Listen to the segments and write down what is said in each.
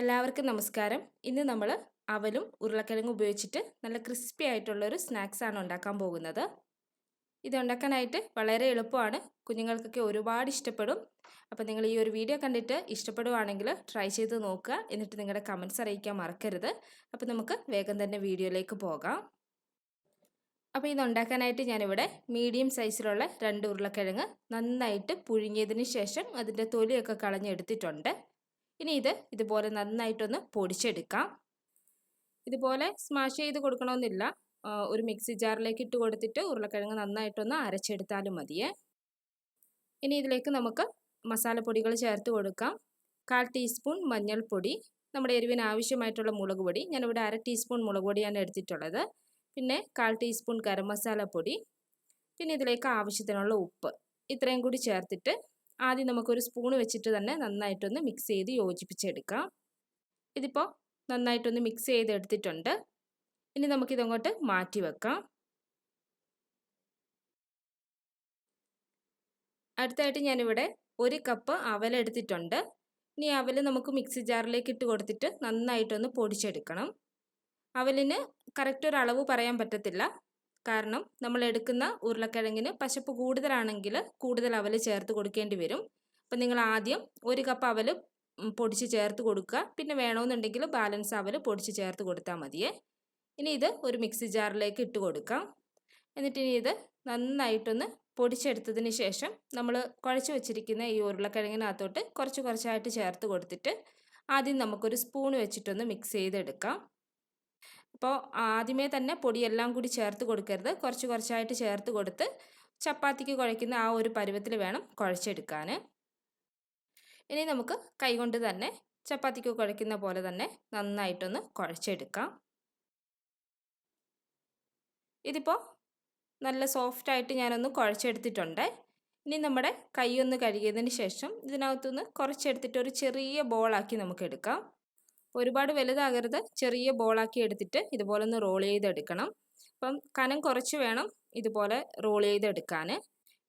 എല്ലാവർക്കും നമസ്കാരം. ഇന്ന് നമ്മൾ അവലും ഉരുളക്കിഴങ്ങും ഉപയോഗിച്ചിട്ട് നല്ല ക്രിസ്പി ആയിട്ടുള്ളൊരു സ്നാക്സാണ് ഉണ്ടാക്കാൻ പോകുന്നത്. ഇത് ഉണ്ടാക്കാനായിട്ട് വളരെ എളുപ്പമാണ്. കുഞ്ഞുങ്ങൾക്കൊക്കെ ഒരുപാട് ഇഷ്ടപ്പെടും. അപ്പോൾ നിങ്ങൾ ഈ ഒരു വീഡിയോ കണ്ടിട്ട് ഇഷ്ടപ്പെടുവാണെങ്കിൽ ട്രൈ ചെയ്ത് നോക്കുക. എന്നിട്ട് നിങ്ങളുടെ കമൻസ് അറിയിക്കാൻ മറക്കരുത്. അപ്പോൾ നമുക്ക് വേഗം തന്നെ വീഡിയോയിലേക്ക് പോകാം. അപ്പോൾ ഇത് ഉണ്ടാക്കാനായിട്ട് ഞാനിവിടെ മീഡിയം സൈസിലുള്ള രണ്ട് ഉരുളക്കിഴങ്ങ് നന്നായിട്ട് പുഴുങ്ങിയതിന് ശേഷം അതിന്റെ തൊലിയൊക്കെ കളഞ്ഞെടുത്തിട്ടുണ്ട്. ഇനി ഇത് ഇതുപോലെ നന്നായിട്ടൊന്ന് പൊടിച്ചെടുക്കാം. ഇതുപോലെ സ്മാഷ് ചെയ്ത് കൊടുക്കണമെന്നില്ല. ഒരു മിക്സി ജാറിലേക്ക് ഇട്ട് കൊടുത്തിട്ട് ഉരുളക്കിഴങ്ങ് നന്നായിട്ടൊന്ന് അരച്ചെടുത്താലും മതിയേ. ഇനി ഇതിലേക്ക് നമുക്ക് മസാലപ്പൊടികൾ ചേർത്ത് കൊടുക്കാം. കാൽ ടീസ്പൂൺ മഞ്ഞൾപ്പൊടി നമ്മുടെ എരിവിന് ആവശ്യമായിട്ടുള്ള മുളക് പൊടി. ഞാനിവിടെ അര ടീസ്പൂൺ മുളക് പൊടിയാണ് എടുത്തിട്ടുള്ളത്. പിന്നെ കാൽ ടീസ്പൂൺ ഗരം മസാല പൊടി പിന്നെ ഇതിലേക്ക് ആവശ്യത്തിനുള്ള ഉപ്പ്. ഇത്രയും കൂടി ചേർത്തിട്ട് ആദ്യം നമുക്കൊരു സ്പൂൺ വെച്ചിട്ട് തന്നെ നന്നായിട്ടൊന്ന് മിക്സ് ചെയ്ത് യോജിപ്പിച്ചെടുക്കാം. ഇതിപ്പോൾ നന്നായിട്ടൊന്ന് മിക്സ് ചെയ്തെടുത്തിട്ടുണ്ട്. ഇനി നമുക്കിതങ്ങോട്ട് മാറ്റി വെക്കാം. അടുത്തായിട്ട് ഞാനിവിടെ ഒരു കപ്പ് അവലെടുത്തിട്ടുണ്ട് ഇനി അവൽ നമുക്ക് മിക്സി ജാറിലേക്ക് ഇട്ട് കൊടുത്തിട്ട് നന്നായിട്ടൊന്ന് പൊടിച്ചെടുക്കണം. അവലിന് കറക്റ്റ് ഒരു അളവ് പറയാൻ പറ്റത്തില്ല. കാരണം നമ്മൾ എടുക്കുന്ന ഉരുളക്കിഴങ്ങിന് പശപ്പ് കൂടുതലാണെങ്കിൽ കൂടുതൽ അവൽ ചേർത്ത് കൊടുക്കേണ്ടി വരും. അപ്പം നിങ്ങൾ ആദ്യം ഒരു കപ്പ് അവൽ പൊടിച്ച് ചേർത്ത് കൊടുക്കുക. പിന്നെ വേണമെന്നുണ്ടെങ്കിൽ ബാലൻസ് അവൽ പൊടിച്ച് ചേർത്ത് കൊടുത്താൽ മതിയേ ഇനി ഇത് ഒരു മിക്സി ജാറിലേക്ക് ഇട്ട് കൊടുക്കാം. എന്നിട്ട് ഇനി ഇത് നന്നായിട്ടൊന്ന് പൊടിച്ചെടുത്തതിന് ശേഷം നമ്മൾ കുഴച്ച് വെച്ചിരിക്കുന്ന ഈ ഉരുളക്കിഴങ്ങിനകത്തോട്ട് കുറച്ച് കുറച്ചായിട്ട് ചേർത്ത് കൊടുത്തിട്ട് ആദ്യം നമുക്കൊരു സ്പൂൺ വെച്ചിട്ടൊന്ന് മിക്സ് ചെയ്തെടുക്കാം. അപ്പോൾ ആദ്യമേ തന്നെ പൊടിയെല്ലാം കൂടി ചേർത്ത് കൊടുക്കരുത്. കുറച്ച് കുറച്ചായിട്ട് ചേർത്ത് കൊടുത്ത് ചപ്പാത്തിക്ക് കുഴയ്ക്കുന്ന ആ ഒരു പരുവത്തിൽ വേണം കുഴച്ചെടുക്കാൻ ഇനി നമുക്ക് കൈകൊണ്ട് തന്നെ ചപ്പാത്തിക്ക് കുഴയ്ക്കുന്ന പോലെ തന്നെ നന്നായിട്ടൊന്ന് കുഴച്ചെടുക്കാം. ഇതിപ്പോൾ നല്ല സോഫ്റ്റായിട്ട് ഞാനൊന്ന് കുഴച്ചെടുത്തിട്ടുണ്ട്. ഇനി നമ്മുടെ കൈ ഒന്ന് കഴുകിയതിന് ശേഷം ഇതിനകത്തുനിന്ന് കുറച്ചെടുത്തിട്ട് ഒരു ചെറിയ ബോളാക്കി നമുക്ക് എടുക്കാം. ഒരുപാട് വലുതാകരുത്. ചെറിയ ബോളാക്കി എടുത്തിട്ട് ഇതുപോലെ ഒന്ന് റോൾ ചെയ്തെടുക്കണം. അപ്പം കനം കുറച്ച് വേണം ഇതുപോലെ റോൾ ചെയ്തെടുക്കാൻ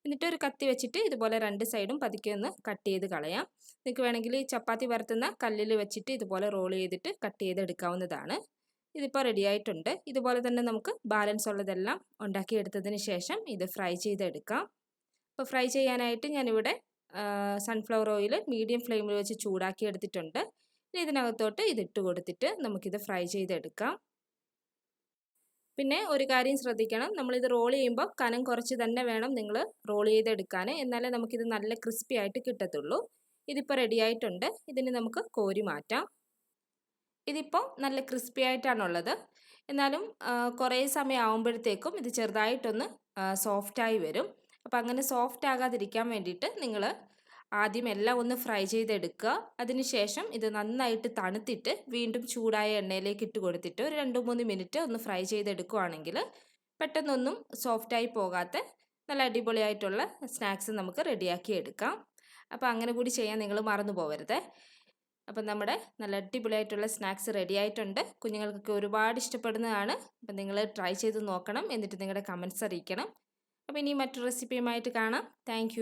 എന്നിട്ട് ഒരു കത്തി വെച്ചിട്ട് ഇതുപോലെ രണ്ട് സൈഡും പതുക്കെ ഒന്ന് കട്ട് ചെയ്ത് കളയാം. നിങ്ങൾക്ക് വേണമെങ്കിൽ ചപ്പാത്തി പരത്തുന്ന കല്ലിൽ വെച്ചിട്ട് ഇതുപോലെ റോൾ ചെയ്തിട്ട് കട്ട് ചെയ്തെടുക്കാവുന്നതാണ്. ഇതിപ്പോൾ റെഡി ആയിട്ടുണ്ട്. ഇതുപോലെ തന്നെ നമുക്ക് ബാലൻസ് ഉള്ളതെല്ലാം ഉണ്ടാക്കിയെടുത്തതിന് ശേഷം ഇത് ഫ്രൈ ചെയ്തെടുക്കാം. അപ്പോൾ ഫ്രൈ ചെയ്യാനായിട്ട് ഞാനിവിടെ സൺഫ്ലവർ ഓയിൽ മീഡിയം ഫ്ലെയിമിൽ വെച്ച് ചൂടാക്കി എടുത്തിട്ടുണ്ട് ഇനി ഇതിനകത്തോട്ട് ഇതിട്ട് കൊടുത്തിട്ട് നമുക്കിത് ഫ്രൈ ചെയ്തെടുക്കാം. പിന്നെ ഒരു കാര്യം ശ്രദ്ധിക്കണം. നമ്മളിത് റോൾ ചെയ്യുമ്പോൾ കനം കുറച്ച് തന്നെ വേണം നിങ്ങൾ റോൾ ചെയ്തെടുക്കാൻ എന്നാലേ നമുക്കിത് നല്ല ക്രിസ്പി ആയിട്ട് കിട്ടത്തുള്ളൂ. ഇതിപ്പോൾ റെഡി ആയിട്ടുണ്ട്. ഇതിന് നമുക്ക് കോരി മാറ്റാം. ഇതിപ്പോൾ നല്ല ക്രിസ്പി ആയിട്ടാണുള്ളത്. എന്നാലും കുറേ സമയം ആകുമ്പോഴത്തേക്കും ഇത് ചെറുതായിട്ടൊന്ന് സോഫ്റ്റായി വരും. അപ്പോൾ അങ്ങനെ സോഫ്റ്റ് ആകാതിരിക്കാൻ വേണ്ടിയിട്ട് നിങ്ങൾ ആദ്യം എല്ലാം ഒന്ന് ഫ്രൈ ചെയ്തെടുക്കുക. അതിനുശേഷം ഇത് നന്നായിട്ട് തണുത്തിട്ട് വീണ്ടും ചൂടായ എണ്ണയിലേക്ക് ഇട്ട് കൊടുത്തിട്ട് ഒരു രണ്ട് മൂന്ന് മിനിറ്റ് ഒന്ന് ഫ്രൈ ചെയ്തെടുക്കുകയാണെങ്കിൽ പെട്ടെന്നൊന്നും സോഫ്റ്റായി പോകാത്ത നല്ല അടിപൊളിയായിട്ടുള്ള സ്നാക്സ് നമുക്ക് റെഡിയാക്കി എടുക്കാം. അപ്പോൾ അങ്ങനെ കൂടി ചെയ്യാൻ നിങ്ങൾ മറന്നു പോകരുത് അപ്പം നമ്മുടെ നല്ല അടിപൊളിയായിട്ടുള്ള സ്നാക്സ് റെഡി ആയിട്ടുണ്ട് കുഞ്ഞുങ്ങൾക്കൊക്കെ ഒരുപാട് ഇഷ്ടപ്പെടുന്നതാണ്. അപ്പം നിങ്ങൾ ട്രൈ ചെയ്ത് നോക്കണം. എന്നിട്ട് നിങ്ങളുടെ കമൻസ് അറിയിക്കണം. അപ്പോൾ ഇനി മറ്റൊരു റെസിപ്പിയുമായിട്ട് കാണാം. താങ്ക്